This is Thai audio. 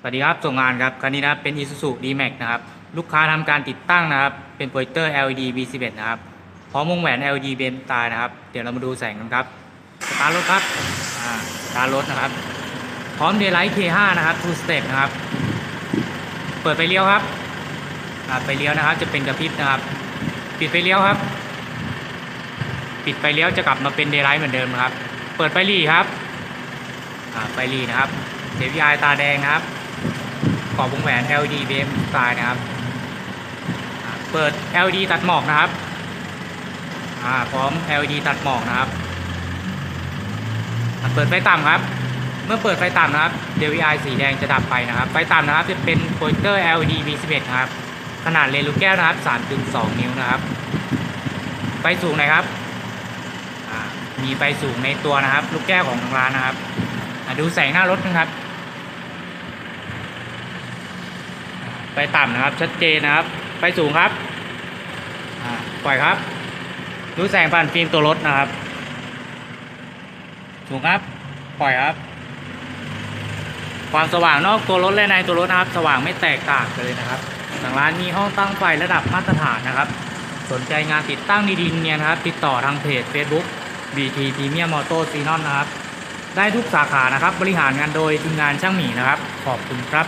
สวัสดีครับ ส่งงานครับ คันนี้นะครับเป็น Isuzu D-Max นะครับ ลูกค้าทำการติดตั้งนะครับ เป็นโปรเจคเตอร์ LED B11 นะครับ พร้อมวงแหวน LED เบนตายนะครับ เดี๋ยวเรามาดูแสงกันครับ สตาร์ทรถครับ อ่า สตาร์ทรถนะครับ พร้อม Daylight K5 นะครับ Two Step นะครับ เปิดไฟเลี้ยวครับ อ่าไฟเลี้ยวนะครับ จะเป็นกระพริบนะครับ ปิดไฟเลี้ยวครับ ปิดไฟเลี้ยวจะกลับมาเป็น Daylight เหมือนเดิมนะครับ เปิดไฟหลีครับ อ่าไฟหลีนะครับ DPI ตาแดงครับ กรอบวงแหวน LED เบมสไตล์นะครับ เปิด LED ตัดหมอกนะครับพร้อม LED ตัดหมอกนะครับ เปิดไฟต่ำครับ เมื่อเปิดไฟต่ำนะครับ DPI สีแดงจะดับไปนะครับ ไฟต่ำนะครับจะเป็นโปรเจคเตอร์ LED V11 ครับ ขนาดเลนส์ลูกแก้วนะครับ 3.2 นิ้วนะครับ ไฟสูงหนะครับ มีไฟสูงในตัวนะครับ ลูกแก้วของทางร้านนะครับดูแสงหน้ารถนะครับ ฟต่ำนะครับ ชัดเจนนะครับ ไฟสูงครับปล่อยครับ ดูแสงผ่านฟิล์มตัวรถนะครับ สูงครับ ปล่อยครับ ความสว่างนอกตัวรถและในตัวรถนะครับ สว่างไม่แตกต่างกันเลยนะครับทางร้านมีห้องตั้งไฟระดับมาตรฐานนะครับ สนใจงานติดตั้งดีๆเนี่ยนะครับ ติดต่อทางเพจ Facebook BT Premium Moto Xenon นะครับ ได้ทุกสาขานะครับ บริหารงานโดยทีมงานช่างหมีนะครับ ขอบคุณครับ